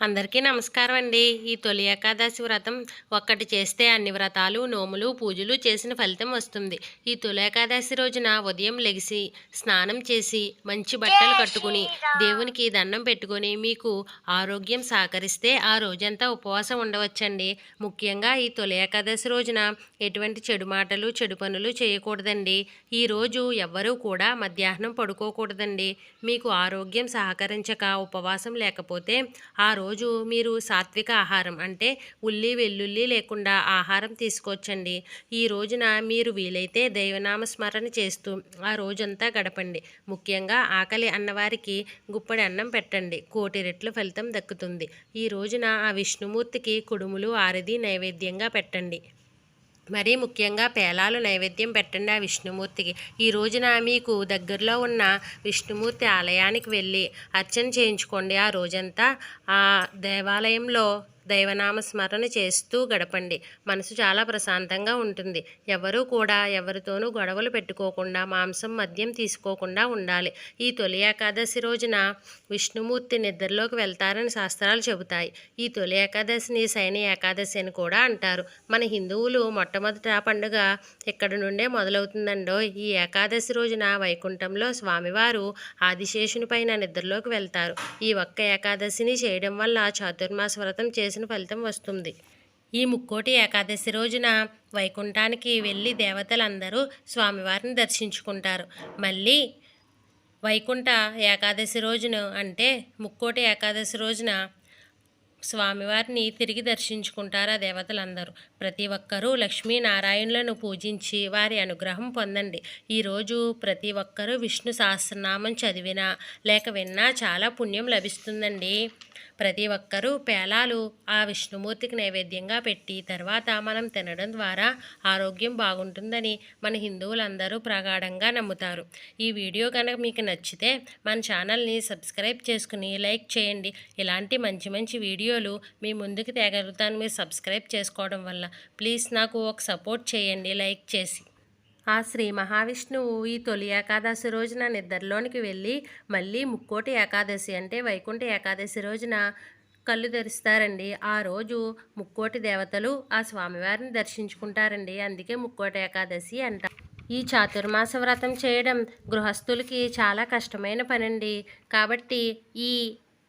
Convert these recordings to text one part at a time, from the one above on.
అందరికీ నమస్కారం అండి ఈ తొలి ఏకాదశి వ్రతం ఒక్కటి చేస్తే అన్ని వ్రతాలు నోములు పూజలు చేసిన ఫలితం వస్తుంది. ఈ తొలి ఏకాదశి రోజున ఉదయం లెగిసి స్నానం చేసి మంచి బట్టలు కట్టుకుని దేవునికి దండం పెట్టుకొని మీకు ఆరోగ్యం సహకరిస్తే ఆ రోజంతా ఉపవాసం ఉండవచ్చండి. ముఖ్యంగా ఈ తొలి ఏకాదశి రోజున ఎటువంటి చెడు మాటలు చెడు పనులు చేయకూడదండి. ఈ రోజు ఎవ్వరూ కూడా మధ్యాహ్నం పడుకోకూడదండి. మీకు ఆరోగ్యం సహకరించక ఉపవాసం లేకపోతే ఆ రోజు రోజు మీరు సాత్విక ఆహారం అంటే ఉల్లి వెల్లుల్లి లేకుండా ఆహారం తీసుకోవచ్చండి. ఈ రోజున మీరు వీలైతే దైవనామ స్మరణ చేస్తూ ఆ రోజంతా గడపండి. ముఖ్యంగా ఆకలి అన్నవారికి గుప్పడి అన్నం పెట్టండి. కోటి రెట్ల ఫలితం దక్కుతుంది. ఈ రోజున ఆ విష్ణుమూర్తికి కుడుములు ఆరది నైవేద్యంగా పెట్టండి. మరీ ముఖ్యంగా పేలాలు నైవేద్యం పెట్టండి ఆ విష్ణుమూర్తికి. ఈ రోజున మీకు దగ్గరలో ఉన్న విష్ణుమూర్తి ఆలయానికి వెళ్ళి అర్చన చేయించుకోండి. ఆ రోజంతా ఆ దేవాలయంలో దైవనామ స్మరణ చేస్తూ గడపండి. మనసు చాలా ప్రశాంతంగా ఉంటుంది. ఎవరూ కూడా ఎవరితోనూ గొడవలు పెట్టుకోకుండా మాంసం మద్యం తీసుకోకుండా ఉండాలి. ఈ తొలి ఏకాదశి రోజున విష్ణుమూర్తి నిద్రలోకి వెళ్తారని శాస్త్రాలు చెబుతాయి. ఈ తొలి ఏకాదశిని శయని ఏకాదశి అని కూడా అంటారు. మన హిందువులు మొట్టమొదట పండుగ ఇక్కడ నుండే మొదలవుతుందండో ఈ ఏకాదశి రోజున వైకుంఠంలో స్వామివారు ఆదిశేషుని పైన నిద్రలోకి వెళ్తారు. ఈ ఒక్క ఏకాదశిని చేయడం వల్ల చాతుర్మాస వ్రతం చేసిన ఫలితం వస్తుంది. ఈ ముక్కోటి ఏకాదశి రోజున వైకుంఠానికి వెళ్ళి దేవతలందరూ స్వామివారిని దర్శించుకుంటారు. మళ్ళీ వైకుంఠ ఏకాదశి రోజున అంటే ముక్కోటి ఏకాదశి రోజున స్వామివారిని తిరిగి దర్శించుకుంటారు ఆ దేవతలందరూ. ప్రతి ఒక్కరూ లక్ష్మీనారాయణులను పూజించి వారి అనుగ్రహం పొందండి. ఈరోజు ప్రతి ఒక్కరూ విష్ణు సహస్రనామం చదివినా లేక విన్నా చాలా పుణ్యం లభిస్తుందండి. ప్రతి ఒక్కరూ పేలాలు ఆ విష్ణుమూర్తికి నైవేద్యంగా పెట్టి తర్వాత మనం తినడం ద్వారా ఆరోగ్యం బాగుంటుందని మన హిందువులందరూ ప్రగాఢంగా నమ్ముతారు. ఈ వీడియో కనుక మీకు నచ్చితే మన ఛానల్ని సబ్స్క్రైబ్ చేసుకుని లైక్ చేయండి. ఇలాంటి మంచి మంచి వీడియో వీడియోలు మీ ముందుకు తేగలుగుతాను. మీరు సబ్స్క్రైబ్ చేసుకోవడం వల్ల ప్లీజ్ నాకు ఒక సపోర్ట్ చేయండి. లైక్ చేసి. ఆ శ్రీ మహావిష్ణువు ఈ తొలి ఏకాదశి రోజున నిద్రలోనికి వెళ్ళి మళ్ళీ ముక్కోటి ఏకాదశి అంటే వైకుంఠ ఏకాదశి రోజున కళ్ళు తెరుస్తారండి. ఆ రోజు ముక్కోటి దేవతలు ఆ స్వామివారిని దర్శించుకుంటారండి. అందుకే ముక్కోటి ఏకాదశి అంటారు ఈ చాతుర్మాస వ్రతం చేయడం గృహస్థులకి చాలా కష్టమైన పనండి. కాబట్టి ఈ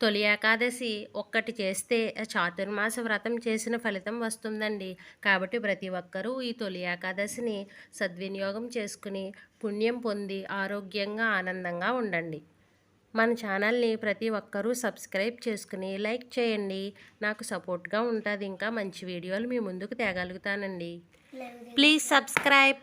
తొలి ఏకాదశి ఒక్కటి చేస్తే చాతుర్మాస వ్రతం చేసిన ఫలితం వస్తుందండి. కాబట్టి ప్రతి ఒక్కరూ ఈ తొలి ఏకాదశిని సద్వినియోగం చేసుకుని పుణ్యం పొంది ఆరోగ్యంగా ఆనందంగా ఉండండి. మన ఛానల్ని ప్రతి ఒక్కరూ సబ్స్క్రైబ్ చేసుకుని లైక్ చేయండి. నాకు సపోర్ట్గా ఉంటుంది. ఇంకా మంచి వీడియోలు మీ ముందుకు తేగలుగుతానండి. Please subscribe.